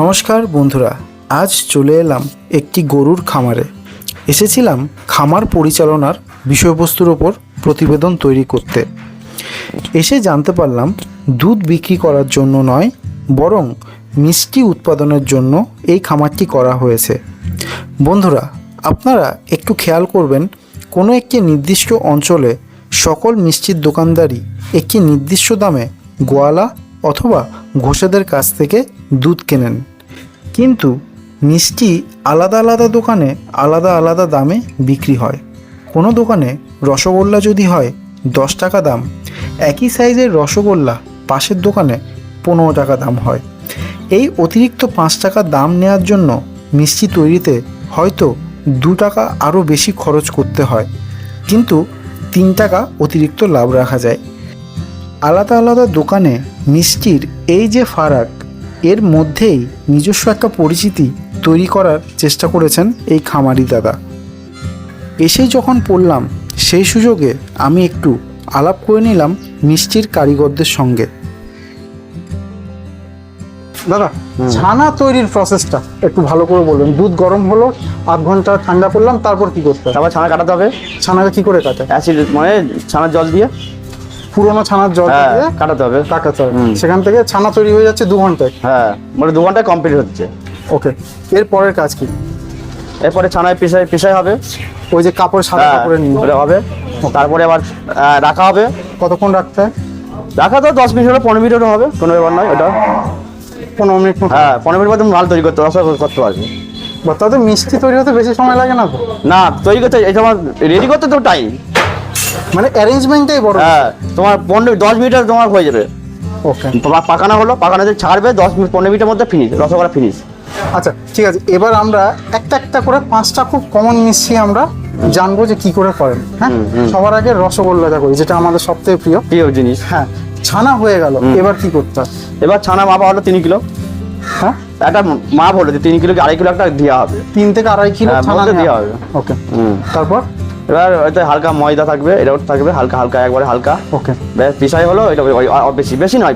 নমস্কার বন্ধুরা, আজ চলে এলাম একটি গরুর খামারে। এসেছিলাম খামার পরিচালনার বিষয়বস্তুর ওপর প্রতিবেদন তৈরি করতে। এসে জানতে পারলাম, দুধ বিক্রি করার জন্য নয়, বরং মিষ্টি উৎপাদনের জন্য এই খামারটি করা হয়েছে। বন্ধুরা, আপনারা একটু খেয়াল করবেন, কোনো একটি নির্দিষ্ট অঞ্চলে সকল মিষ্টির দোকানদারই একটি নির্দিষ্ট দামে গোয়ালা অথবা ঘোষেদের কাছ থেকে দুধ কেনেন। কিন্তু মিষ্টি আলাদা আলাদা দোকানে আলাদা আলাদা দামে বিক্রি হয়। কোনো দোকানে রসগোল্লা যদি হয় দশ টাকা দাম, একই সাইজের রসগোল্লা পাশের দোকানে পনেরো টাকা দাম হয়। এই অতিরিক্ত পাঁচ টাকা দাম নেওয়ার জন্য মিষ্টি তৈরিতে হয়তো দু টাকা আরও বেশি খরচ করতে হয়। কিন্তু তিন টাকা অতিরিক্ত লাভ রাখা যায়। আলাদা আলাদা দোকানে মিষ্টির এই যে ফারাক এর মধ্যেই নিজস্ব একটা পরিচিতি তৈরি করার চেষ্টা করেছেন এই খামারি দাদা। এসেই যখন পড়লাম সেই সুযোগে আমি একটু আলাপ করে নিলাম মিষ্টির কারিগরদের সঙ্গে। দাদা ছানা তৈরির প্রসেসটা একটু ভালো করে বলবেন। দুধ গরম হলো আধ ঘণ্টা ঠান্ডা করলাম তারপর কি করতে হবে তারপর ছানা কাটাতে হবে। ছানাকে কি করে কাটে? অ্যাসিড মানে ছানার জল দিয়ে? পুরোনো ছানার জল হ্যাঁ দিয়ে কাটাতে হবে। কাটাতে হুম। সেখান থেকে ছানা তৈরি হয়ে যাচ্ছে দু ঘন্টায়। হ্যাঁ মানে দু ঘন্টায় কমপ্লিট হচ্ছে। ওকে এর পরের কাজ কি? এরপরে ছানায় পিসাই পিসাই হবে। ওই যে কাপড় সাদা হ্যাঁ, কাপড়ে নিয়ে। হবে। তারপরে আবার রাখা হবে। কতক্ষণ রাখতে হয়? রাখা তো দশ মিনিট হলে পনেরো মিনিট হবে কোনো ব্যাপার নয় ওটা। পনেরো মিনিট হ্যাঁ পনেরো মিনিট মধ্যে মাল তৈরি করতে রসা করতে পারবে। বা তাতে মিষ্টি তৈরি হতে বেশি সময় লাগে না তো? না তৈরি করতে এটা আমার রেডি করতে তো টাইম মানে অ্যারেঞ্জমেন্টটাই বড় হ্যাঁ তোমার পনেরো দশ মিনিটে তোমার হয়ে যাবে। ওকে পা- পাকানো হলো পাকানোতে ছাড়বে দশ মিনিট পনেরো মিনিটের মধ্যে ফিনিশ রসগোল্লা ফিনিশ আচ্ছা ঠিক আছে এবার আমরা একটা একটা করে পাঁচটা খুব কমন মিষ্টি আমরা জানব যে কি করে করেন হ্যাঁ? সবার আগে রসগোল্লাটা করি যেটা আমাদের সবথেকে প্রিয়। প্রিয় জিনিস। হ্যাঁ ছানা হয়ে গেল এবার কি করতে হয়? এবার ছানা মাপা হলো তিন কিলো। হ্যাঁ? একটা মাপ হলো যে তিন কিলো আড়াই কিলো একটা দেওয়া হবে। তিন থেকে আড়াই কিলো হ্যাঁ, ছানা দেওয়া হবে। ওকে তারপর? এবার হয়তো হালকা ময়দা থাকবে এটাও থাকবে হালকা হালকা একবারে হালকা। ওকে। ব্যাস পিসাই হলো এটা ওই- ওই- আর বেশি বেশি নয়।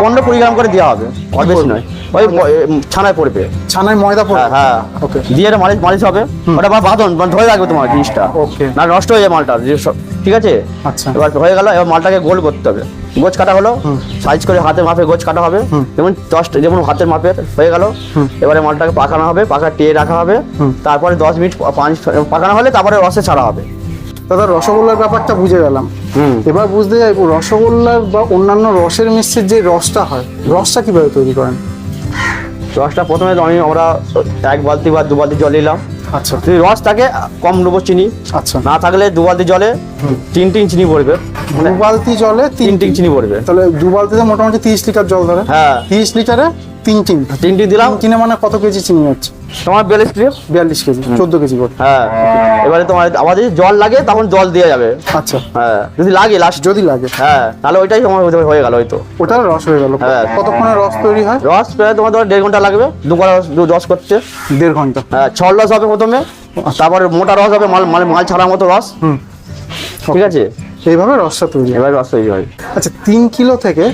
পনেরো কুড়ি গ্রাম করে দেওয়া হবে আর বেশি নয়। ওই ছানায় পড়বে। ছানায় ময়দা পড়বে? হ্যাঁ হ্যাঁ। ওকে। দিয়ে এটা মালিশ মালিশ হবে। ওটা বা বাঁধন মানে ধরে রাখবে তোমার জিনিসটা। ওকে। না নষ্ট হয়ে যায় মালটা ঠিক আছে? আচ্ছা। এবার হয়ে গেল এবার মালটাকে গোল করতে হবে। গোছ কাটা হলো। সাইজ করে হাতের মাপে গোছ কাটা হবে। যেমন দশটা যেমন হাতের মাপের হয়ে গেল এবারে মালটাকে পাকানো হবে পাকা টিয়ে রাখা হবে। তারপরে দশ মিনিট পাঁচ পাকানো হলে তারপরে রসে ছাড়া হবে। দাদা রসগোল্লার ব্যাপারটা বুঝে গেলাম। এবার বুঝতে চাইব রসগোল্লার বা অন্যান্য রসের মিষ্টির যে রসটা হয় রসটা কীভাবে তৈরি করেন? রসটা প্রথমে আমি আমরা এক বালতি বা দু বালতি জল নিলাম। আচ্ছা। যদি রস থাকে কম নেব চিনি। আচ্ছা। না থাকলে দু বালতি জলে তিন তিন চিনি পড়বে। দু বালতি জলে তিন তিন চিনি পড়বে। তাহলে দু বালতিতে মোটামুটি তিরিশ লিটার জল ধরে। হ্যাঁ। তিরিশ লিটারে তিন টিন। তিন টিন দিলাম। চিনি মানে কত কেজি চিনি হচ্ছে? তোমার বিয়াল্লিশ ট্রিপ বিয়াল্লিশ কেজি চোদ্দ কেজি করে হ্যাঁ। এবারে তোমার যদি জল লাগে তখন জল দেওয়া যাবে। আচ্ছা। হ্যাঁ যদি লাগে লাস্ট যদি লাগে। হ্যাঁ তাহলে ওইটাই তোমার হয়ে- গেল হয়তো ওটা রস হয়ে গেল। হ্যাঁ। কতক্ষণে রস তৈরি হয়? রস প্রায় তোমার ধরো দেড় ঘণ্টা লাগবে দু কড়া রস দু রস করতে। দেড় ঘণ্টা। হ্যাঁ ছল রস হবে প্রথমে তারপরে মোটা রস হবে মাল মাল মাল ছাড়ার মতো রস। হুম। ঠিক আছে? এইভাবে রসটা তৈরি এবার রস তৈরি হয়। আচ্ছা তিন কিলো থেকে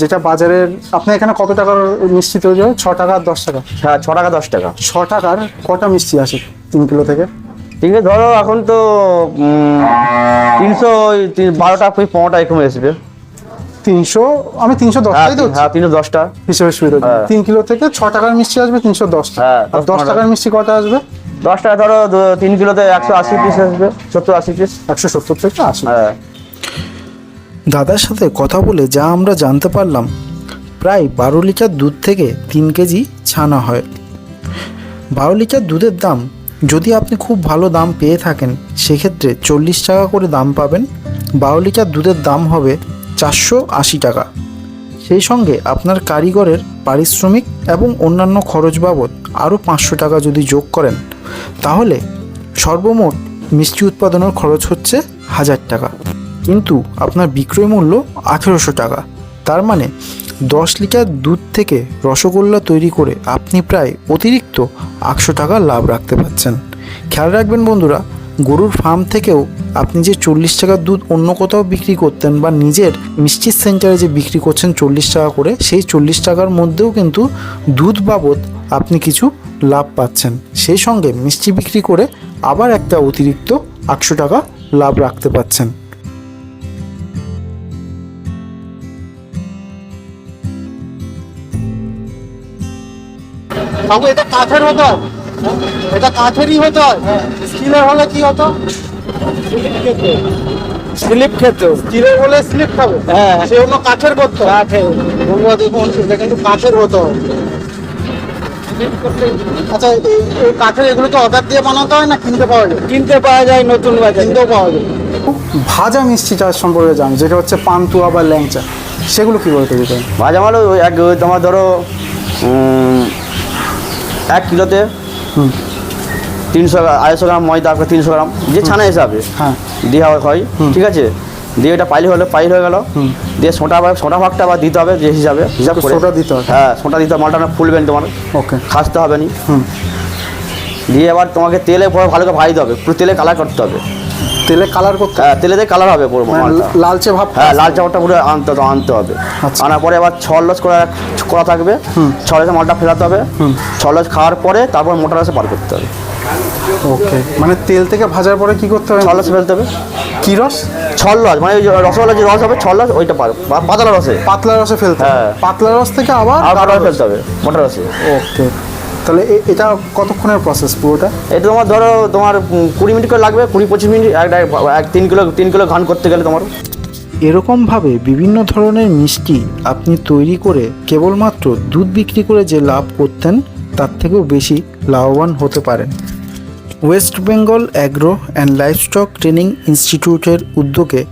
যেটা বাজারের আপনি এখানে কত টাকার মিষ্টি তৈরি হয়? ছ টাকা আর দশ টাকা? হ্যাঁ ছ টাকা দশ টাকা। ছ টাকার কটা মিষ্টি আসে তিন কিলো থেকে? ঠিক আছে ধরো এখন তো তিনশো বারোটা পনেরোটা এরকম আসবে তিনশো আমি তিনশো হ্যাঁ দশটাই তো হ্যাঁ তিনশো দশটা হিসেবে সুবিধা হ্যাঁ। তিন কিলো থেকে ছ টাকার মিষ্টি আসবে তিনশো দশটা হ্যাঁ, আর দশ দশ টাকার মিষ্টি কটা আসবে? দশ টাকা ধরো তিন কিলোতে একশো আশি পিস আসবে সত্তর আশি পিস একশো সত্তর থেকে আশি। হ্যাঁ। দাদার সাথে কথা বলে যা আমরা জানতে পারলাম, প্রায় বারো লিটার দুধ থেকে তিন কেজি ছানা হয়। বারো লিটার দুধের দাম, যদি আপনি খুব ভালো দাম পেয়ে থাকেন, সেক্ষেত্রে চল্লিশ টাকা করে দাম পাবেন। বারো লিটার দুধের দাম হবে চারশো আশি টাকা। সেই সঙ্গে আপনার কারিগরের পারিশ্রমিক এবং অন্যান্য খরচ বাবদ আরও পাঁচশো টাকা যদি যোগ করেন, তাহলে সর্বমোট মিষ্টি উৎপাদনের খরচ হচ্ছে হাজার টাকা। কিন্তু আপনার বিক্রয় মূল্য আঠেরোশো টাকা। তার মানে দশ লিটার দুধ থেকে রসগোল্লা তৈরি করে আপনি প্রায় অতিরিক্ত আটশো টাকা লাভ রাখতে পারছেন। খেয়াল রাখবেন বন্ধুরা, গরুর ফার্ম থেকেও আপনি যে চল্লিশ টাকার দুধ অন্য কোথাও বিক্রি করতেন বা নিজের মিষ্টির সেন্টারে যে বিক্রি করছেন চল্লিশ টাকা করে, সেই চল্লিশ টাকার মধ্যেও কিন্তু দুধ বাবদ আপনি কিছু লাভ পাচ্ছেন। সেই সঙ্গে মিষ্টি বিক্রি করে আবার একটা অতিরিক্ত আটশো টাকা লাভ রাখতে পাচ্ছেন বাবু এটা কাঠের হতো। এটা কাঠেরই হতো। স্টিলের হলে কি হতো? স্লিপ খেত। স্টিলের হলে স্লিপ খাবে। হ্যাঁ। সে হলো কাঠের করতো কাঠের। দেখুন কিন্তু কাঠের হতো। আচ্ছা এই কাঠের এগুলো তো অর্ডার দিয়ে বানাতে হয় না কিনতে পাওয়া যায়? কিনতে পাওয়া যায় নতুন বাজার। কিনতেও পাওয়া যায়। ভাজা মিষ্টি চাষ সম্পর্কে জানি যেটা হচ্ছে পান্তুয়া বা ল্যাংচা। সেগুলো কী করে তৈরি করেন? ভাজা মাল ওই এক ওই তোমার ধরো এক কিলোতে তিনশো আড়াইশো গ্রাম ময়দা করে তিনশো গ্রাম যে ছানা হিসাবে। হ্যাঁ। দেওয়া হয় ঠিক আছে? দিয়ে এটা পাইল হলে পাইল হয়ে গেল। দিয়ে সোঁটা বা সোটা ভাগটা আবার দিতে হবে যে হিসাবে হিসাব করে। সোঁটা দিতে হবে। হ্যাঁ সোঁটা দিতে হবে মালটা না ফুলবেন তোমার। ওকে। খাসতে হবে নি। দিয়ে আবার তোমাকে তেলে পরে ভালো করে ভাজতে হবে পুরো তেলে কালার করতে হবে। তেলে কালার করতে হ্যাঁ তেলে দিয়ে কালার হবে পুরো মানে লালচে ভাব হ্যাঁ লাল চাপড়টা পুরো আনতে হবে আনতে হবে। আচ্ছা। আনার পরে আবার ছলস করা করা থাকবে। ছলসে মালটা ফেলাতে হবে। ছলস খাওয়ার পরে তারপর মোটা রসে পার করতে হবে। ওকে। মানে তেল থেকে ভাজার পরে কি করতে হবে? ছলস ফেলতে হবে। কি রস? ছল মানে রসগোল্লা যে রস হবে ছল ওইটা পার পাতলা রসে। পাতলা রসে ফেলতে। হ্যাঁ। পাতলা রস থেকে আবার। ফেলতে হবে মোটা রসে। ওকে। তাহলে এটা কতক্ষণের প্রসেস পুরোটা? এটা তোমার ধরো তোমার কুড়ি মিনিট করে লাগবে কুড়ি পঁচিশ মিনিট এক তিন কিলো তিন কিলো ঘান করতে গেলে তোমার। এরকমভাবে বিভিন্ন ধরনের মিষ্টি আপনি তৈরি করে কেবলমাত্র দুধ বিক্রি করে যে লাভ করতেন তার থেকেও বেশি লাভবান হতে পারেন। West Bengal agro and livestock training ইনস্টিটিউটের উদ্যোগে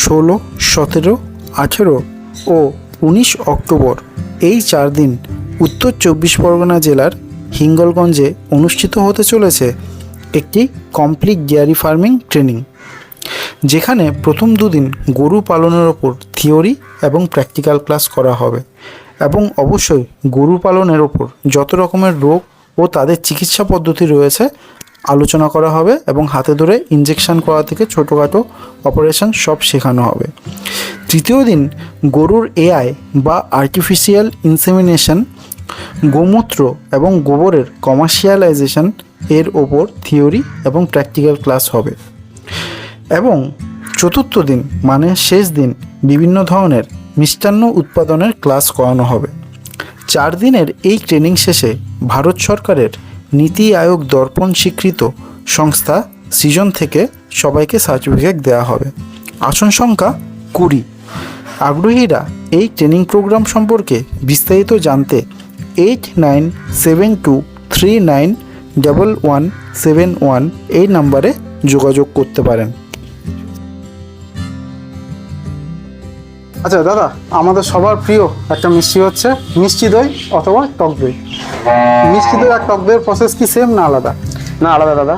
ষোলো সতেরো আঠেরো ও উনিশ অক্টোবর এই চার দিন উত্তর চব্বিশ পরগনা জেলার হিঙ্গলগঞ্জে অনুষ্ঠিত হতে চলেছে একটি কমপ্লিট ডেয়ারি ফার্মিং ট্রেনিং, যেখানে প্রথম দুদিন গরু পালনের ওপর থিওরি এবং প্র্যাকটিক্যাল ক্লাস করা হবে এবং অবশ্যই গরু পালনের ওপর যত রকমের রোগ ও তাদের চিকিৎসা পদ্ধতি রয়েছে আলোচনা করা হবে এবং হাতে ধরে ইনজেকশন করা থেকে ছোটোখাটো অপারেশন সব শেখানো হবে। তৃতীয় দিন গরুর এআই বা আর্টিফিশিয়াল ইনসেমিনেশন গোমূত্র এবং গোবরের কমার্শিয়ালাইজেশন এর ওপর থিওরি এবং প্র্যাকটিক্যাল ক্লাস হবে। এবং চতুর্থ দিন মানে শেষ দিন বিভিন্ন ধরনের মিষ্টান্ন উৎপাদনের ক্লাস করানো হবে। চার দিনের এই ট্রেনিং শেষে ভারত সরকারের নীতি আয়োগ দর্পণ স্বীকৃত সংস্থা সিজন থেকে সবাইকে সার্টিফিকেট দেওয়া হবে। আসন সংখ্যা কুড়ি। আগ্রহীরা এই ট্রেনিং প্রোগ্রাম সম্পর্কে বিস্তারিত জানতে eight nine seven two three nine double one seven one এই নাম্বারে যোগাযোগ করতে পারেন। আচ্ছা দাদা আমাদের সবার প্রিয় একটা মিষ্টি হচ্ছে মিষ্টি দই অথবা টক দই। মিষ্টি দই আর টক দইয়ের প্রসেস কি সেম না আলাদা? না আলাদা দাদা।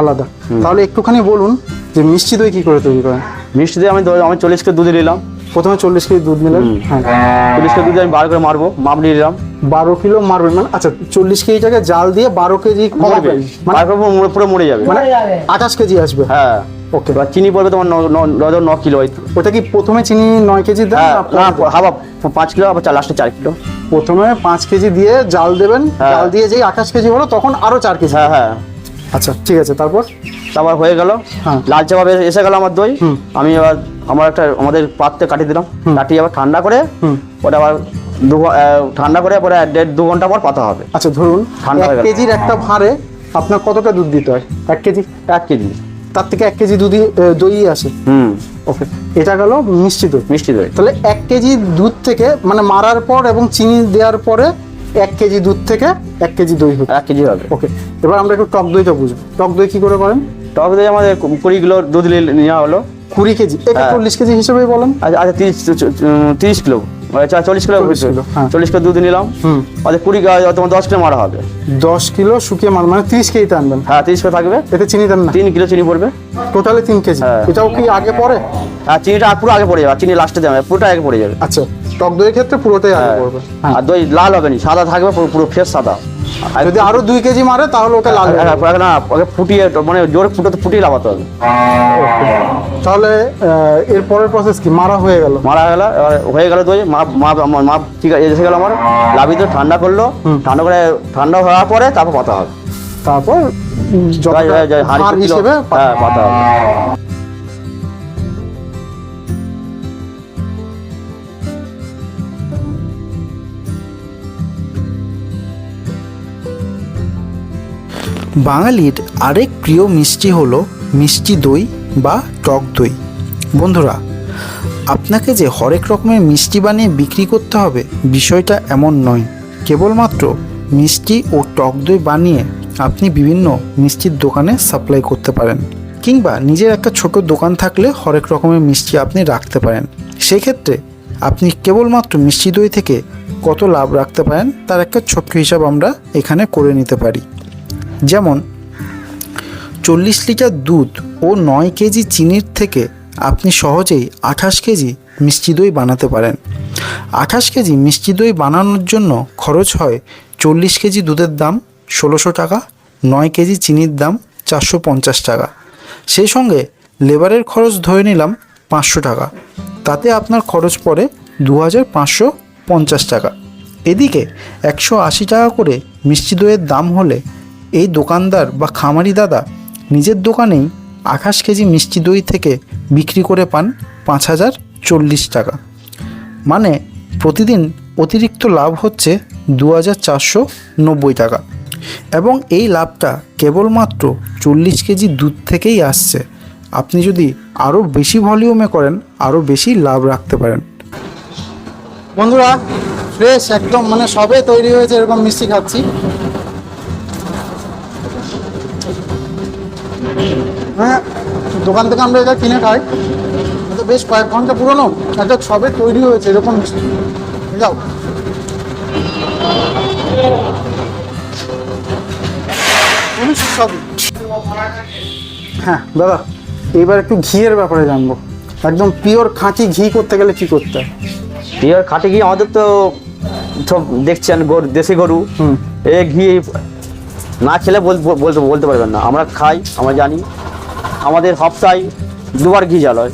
আলাদা। তাহলে একটুখানি বলুন যে মিষ্টি দই কি করে তৈরি করেন? মিষ্টি দই আমি আমি চল্লিশ কেজি দুধ নিলাম। প্রথমে চল্লিশ কেজি দুধ নিলেন হ্যাঁ। চল্লিশ কেজি দুধ আমি বার করে মারবো মাপ নিয়ে নিলাম। বারো কিলো মারবেন মানে আচ্ছা চল্লিশ কেজিটাকে জাল দিয়ে বারো কেজি মরবে। মানে পুরো- পুরো মরে যাবে। মানে আঠাশ কেজি আসবে। হ্যাঁ। ওকে। এবার চিনি পড়বে তোমার ন- ন- কিলো হয়তো ওটা কি প্রথমে চিনি নয় কেজি দেন হ্যাঁ না পাঁচ কিলো আবার চার লাস্টে চার কিলো। প্রথমে পাঁচ কেজি দিয়ে জাল দেবেন। হ্যাঁ। জাল দিয়ে যেই আঠাশ কেজি হলো তখন আরও চার কেজি। হ্যাঁ হ্যাঁ। আচ্ছা ঠিক আছে তারপর? তারপর হয়ে গেল। হ্যাঁ। লালচে ভাবে এসে গেল আমার দই। আমি এবার আমার একটা আমাদের পাত্রে কাটিয়ে দিলাম। কাটিয়ে আবার ঠান্ডা করে ওটা আবার দু ঠান্ডা করে পরে দেড় দু ঘণ্টা পর পাতা হবে। আচ্ছা ধরুন ঠান্ডা এক কেজির একটা ভাঁড়ে আপনার কতটা দুধ দিতে হয়? এক কেজি? এক কেজি। তার থেকে এক কেজি দুধই দই আসে? হুম। ওকে এটা গেল মিষ্টি দই। মিষ্টি দই। তাহলে এক কেজি দুধ থেকে মানে মারার পর এবং চিনি দেওয়ার পরে এক কেজি দুধ থেকে এক কেজি দই হচ্ছে এক কেজি হবে। ওকে এবার আমরা একটু টক দইটা বুঝব। টক দই কি করে করেন? টক দই আমাদের কুড়ি কিলো দুধ নিয়ে- নেওয়া হলো। কুড়ি কেজি। এটা হ্যাঁ। চল্লিশ কেজি হিসেবে বলেন? আচ্ছা আচ্ছা তিরিশ তিরিশ কিলো। মানে চল্লিশ কিলো 40 কিলো, হ্যাঁ। চল্লিশ কিলো দুধ নিলাম। আচ্ছা কুড়ি কিলো- তোমার দশ কিলো মারা হবে। দশ কিলো শুকিয়ে মাল মানে তিরিশ কেজি আনবেন। হ্যাঁ তিরিশ কিলো থাকবে। এতে চিনি দেন না। তিন কিলো চিনি পড়বে। টোটালি তিন কেজি। হ্যাঁ। এটাও কি আগে পরে হ্যাঁ চিনিটা পুরো আগে পড়ে যাবে। চিনি লাস্টে দেবে পুরোটা আগে পড়ে যাবে। আচ্ছা। টক দইয়ের ক্ষেত্রে পুরোটাই হ্যাঁ। পড়বে হ্যাঁ আর দই লাল হবে না সাদা থাকবে পুরো- পুরো ফ্রেশ সাদা। আর- যদি আরও দুই কেজি মারে তাহলে ওটা লাল হয়ে হ্যাঁ। না ওকে ফুটিয়ে মানে জোরে ফুটোতে ফুটিয়ে লাগাতে হবে। তাহলে আহ, এর পরের প্রসেস কি? মারা হয়ে গেল। মারা গেল হয়ে গেল দই মা মা আমার মা ঠিক আছে এসে গেল আমার। লাভি তো ঠান্ডা করল ঠান্ডা করে ঠান্ডা হওয়ার পরে তারপর পাতা হবে। তারপর হাড় হিসেবে পাতা হবে। বাঙালির আরেক প্রিয় মিষ্টি হলো মিষ্টি দই বা টক দই। বন্ধুরা, আপনাকে যে হরেক রকমের মিষ্টি বানিয়ে বিক্রি করতে হবে বিষয়টা এমন নয়। কেবলমাত্র মিষ্টি ও টক দই বানিয়ে আপনি বিভিন্ন মিষ্টির দোকানে সাপ্লাই করতে পারেন কিংবা নিজের একটা ছোট দোকান থাকলে হরেক রকমের মিষ্টি আপনি রাখতে পারেন। সেক্ষেত্রে আপনি কেবলমাত্র মিষ্টি দই থেকে কত লাভ রাখতে পারেন তার একটা ছোট্ট হিসাব আমরা এখানে করে নিতে পারি। যেমন, চল্লিশ লিটার দুধ ও নয় কেজি চিনির থেকে আপনি সহজেই আঠাশ কেজি মিষ্টি দই বানাতে পারেন। আঠাশ কেজি মিষ্টি দই বানানোর জন্য খরচ হয় চল্লিশ কেজি দুধের দাম ষোলোশো টাকা, নয় কেজি চিনির দাম চারশো পঞ্চাশ টাকা। সেই সঙ্গে লেবারের খরচ ধরে নিলাম পাঁচশো টাকা। তাতে আপনার খরচ পড়ে দু হাজার পাঁচশো পঞ্চাশ টাকা। এদিকে একশো আশি টাকা করে মিষ্টি দইয়ের দাম হলে এই দোকানদার বা খামারি দাদা নিজের দোকানেই আঠাশ কেজি মিষ্টি দই থেকে বিক্রি করে পান পাঁচ হাজার চল্লিশ টাকা। মানে প্রতিদিন অতিরিক্ত লাভ হচ্ছে দু হাজার চারশো নব্বই টাকা। এবং এই লাভটা কেবলমাত্র চল্লিশ কেজি দুধ থেকেই আসছে। আপনি যদি আরও বেশি ভলিউমে করেন, আরও বেশি লাভ রাখতে পারেন। বন্ধুরা ফ্রেশ একদম মানে সবে তৈরি হয়েছে এরকম মিষ্টি খাচ্ছি। হ্যাঁ দোকান থেকে আমরা এটা কিনে খাই। এটা বেশ কয়েক ঘণ্টা পুরনো। একটা সবে তৈরি হয়েছে এরকম। যাও। হ্যাঁ দাদা এবার একটু ঘিয়ের ব্যাপারে জানব। একদম পিওর খাঁটি ঘি করতে গেলে কি করতে হয়? এবার খাটে গিয়ে আমাদের তো সব দেখছেন গরু দেশি গরু। হুম। এ ঘি না খেলে বল- বল- বলতে বলতে পারবেন না। আমরা খাই আমরা জানি। আমাদের সপ্তাহে দুবার ঘি জাল হয়।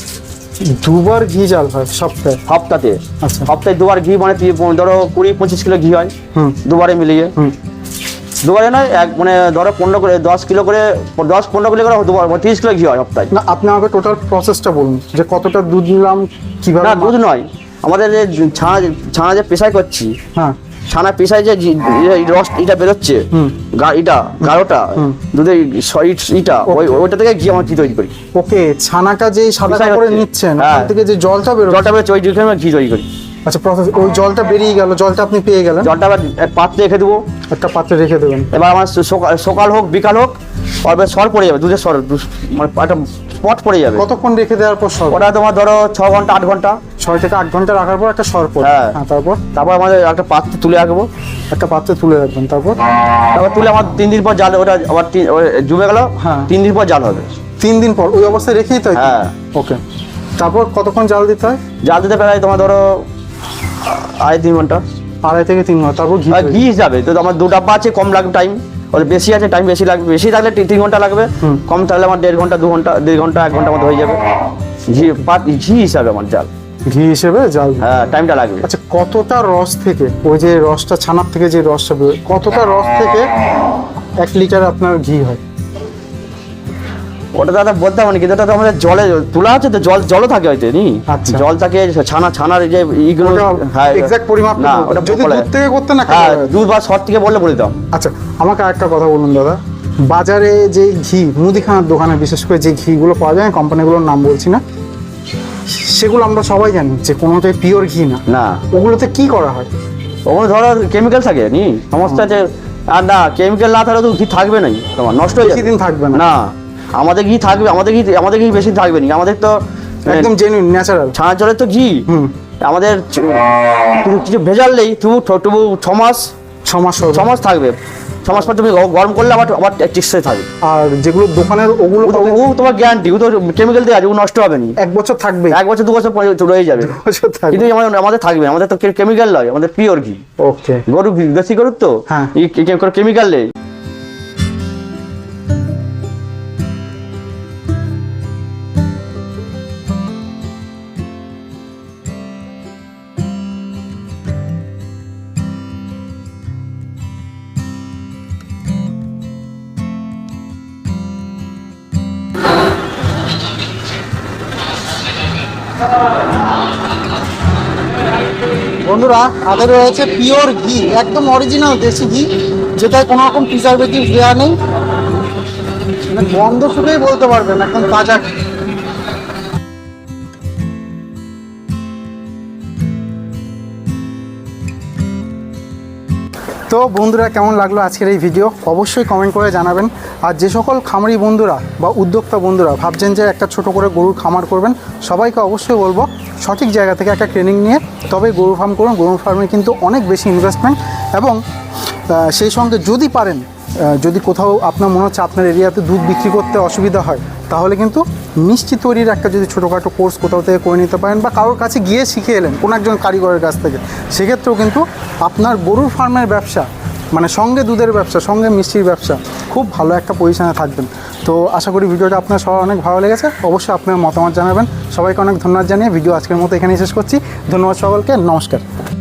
দুবার ঘি জাল হয় সপ্তাহে? সপ্তাহে আচ্ছা। সপ্তাহে দুবার ঘি মানে ধরো কুড়ি পঁচিশ কিলো ঘি হয় দুবারে মিলিয়ে। দুবারে নয় এক মানে ধরো পনেরো করে দশ কিলো করে দশ পনেরো কিলো করে দুবার মানে তিরিশ কিলো ঘি হয় সপ্তাহে না আপনি আমাকে টোটাল প্রসেসটা বলুন যে কতটা দুধ নিলাম কীভাবে না দুধ নয়। আমাদের যে ছানা ছানা যে পেশায় করছি হ্যাঁ। ছানা পেশায় যে এই রস এটা বেরোচ্ছে এটা গাঢ়টা দুধের ইট- ওই ওইটা থেকে ঘি আমরা ঘি তৈরি করি। ওকে ছানাটা যেই সাদা করে। নিচ্ছেন হ্যাঁ। ওখান থেকে যে জলটা বেরো জলটা বেরোচ্ছে ওই দুধে আমরা ঘি তৈরি করি। আচ্ছা প্রসেস ওই জলটা বেরিয়ে গেল জলটা আপনি পেয়ে গেলেন। জলটা আবার পাত্রে রেখে দেবো। একটা পাত্রে রেখে দেবেন। এবার আমার সকাল হোক বিকাল হোক অল্প সর পড়ে যাবে দুধের সর মানে একটা স্পট পড়ে যাবে। কতক্ষণ রেখে দেওয়ার পর সর ওটা তোমার ধরো ছ ঘণ্টা আট ঘণ্টা। ছয় থেকে আট ঘণ্টা রাখার পর একটা সর পড়ে। হ্যাঁ। হ্যাঁ তারপর? তারপর আমাদের একটা পাত্রে তুলে রাখব। একটা পাত্রে তুলে রাখবেন তারপর? তারপর তুলে আমার তিন দিন পর জাল ওটা আবার ওই গেল হ্যাঁ। তিন দিন পর জাল হবে। তিন দিন পর? ওই অবস্থায় রেখেই তাই হ্যাঁ। ওকে। তারপর কতক্ষণ জাল দিতে হয়? জাল দিতে প্রায় তোমার ধরো আড়াই তিন ঘণ্টা। আড়াই থেকে তিন ঘণ্টা তারপর ঘি। ঘি হিসাবে তো আমার দু ডাব্বা আছে কম লাগবে টাইম ওদের বেশি আছে টাইম বেশি লাগবে বেশি থাকলে তিন- তিন ঘণ্টা লাগবে। কম থাকলে আমার দেড় ঘণ্টা দু ঘণ্টা দেড় ঘণ্টা এক ঘণ্টার মতো হয়ে যাবে। ঘি পাত ঘি হিসাবে আমার জাল। ঘি হিসেবে জাল হ্যাঁ টাইমটা লাগবে। আচ্ছা কতটা রস থেকে ওই যে রসটা ছানার থেকে যে রসটা বেরোয় কতটা রস থেকে এক লিটার আপনার ঘি হয়? ওটা দাদা বলতে হবে না কিন্তু ওটা তো আমাদের জলে তোলা আছে তো জল জলও থাকে হয়তো নি? আচ্ছা। জল থাকে ছানা ছানার যে ইগুলো হ্যাঁ exact পরিমাপ না ওটা যদি দুধ থেকে করতে না হ্যাঁ দুধ বা শর্ট থেকে বললে বলে দিতাম। আচ্ছা আমাকে একটা কথা বলুন দাদা। বাজারে যে ঘি মুদিখানার দোকানে বিশেষ করে যে ঘিগুলো পাওয়া যায় কোম্পানিগুলোর নাম বলছি না সেগুলো আমরা সবাই জানি যে কোনোটাই পিওর ঘি না। না। ওগুলোতে কি করা হয়? ওখানে ধরো কেমিক্যাল থাকে নি? সমস্যা আছে আর না কেমিক্যাল না থাকলে তো ঘি থাকবে নাই তোমার নষ্ট হয়ে বেশি দিন থাকবে না। না আমাদের ঘি থাকবে আমাদের ঘি আমাদের ঘি বেশি থাকবে না। আমাদের তো একদম জেনুইন ন্যাচারাল ছানা জলের তো ঘি। আমাদের কিছু- কিছু ভেজাল নেই তবু তবু ছ মাস ছ মাস ছ মাস থাকবে। ছ মাস পর তুমি গরম করলে আবার আবার টিকসই থাকবে। আর যেগুলো দোকানের ওগুলো ও তোমার গ্যারান্টি ও তো কেমিক্যাল দিয়ে আছে ও নষ্ট হবে না। এক বছর থাকবে। এক বছর দু বছর রয়ে যাবে। কিন্তু আমাদের আমাদের থাকবে আমাদের তো কেমিক্যাল নয় আমাদের পিওর ঘি। ওকে গরু ঘি দেশি গরুর তো? হ্যাঁ। কেমিক্যাল নেই। বন্ধুরা হাতে রয়েছে পিওর ঘি, একদম অরিজিনাল দেশি ঘি, যেটায় কোনো রকম প্রিজারভেটিভ দেওয়া নেই। মানে গন্ধ শুধুই বলতে পারবেন, একদম তাজা তো বন্ধুরা, কেমন লাগল আজকের এই ভিডিও অবশ্যই কমেন্ট করে জানাবেন। আর যে সকল খামারি বন্ধুরা বা উদ্যোক্তা বন্ধুরা ভাবছেন যে একটা ছোট করে গরুর খামার করবেন, সবাইকে অবশ্যই বলব সঠিক জায়গা থেকে একটা ট্রেনিং নিয়ে, তবে গরু ফার্ম করুন, গরু ফার্মে কিন্তু অনেক বেশি ইনভেস্টমেন্ট এবং সেই সঙ্গে যদি পারেন যদি কোথাও আপনার মনে হচ্ছে আপনার এরিয়াতে দুধ বিক্রি করতে অসুবিধা হয়, তাহলে কিন্তু মিষ্টি তৈরির একটা যদি ছোটোখাটো কোর্স কোথাও থেকে করে নিতে পারেন বা কারোর কাছে গিয়ে শিখে এলেন, কোনো একজন কারিগরের কাছ থেকে, সেক্ষেত্রেও কিন্তু আপনার গরুর ফার্মের ব্যবসা মানে সঙ্গে দুধের ব্যবসা, সঙ্গে মিষ্টির ব্যবসা, খুব ভালো একটা পজিশনে থাকবেন। তো আশা করি ভিডিওটা আপনার সবার অনেক ভালো লেগেছে। অবশ্যই আপনার মতামত জানাবেন। সবাইকে অনেক ধন্যবাদ জানিয়ে ভিডিও আজকের মতো এখানেই শেষ করছি। ধন্যবাদ সকলকে। নমস্কার।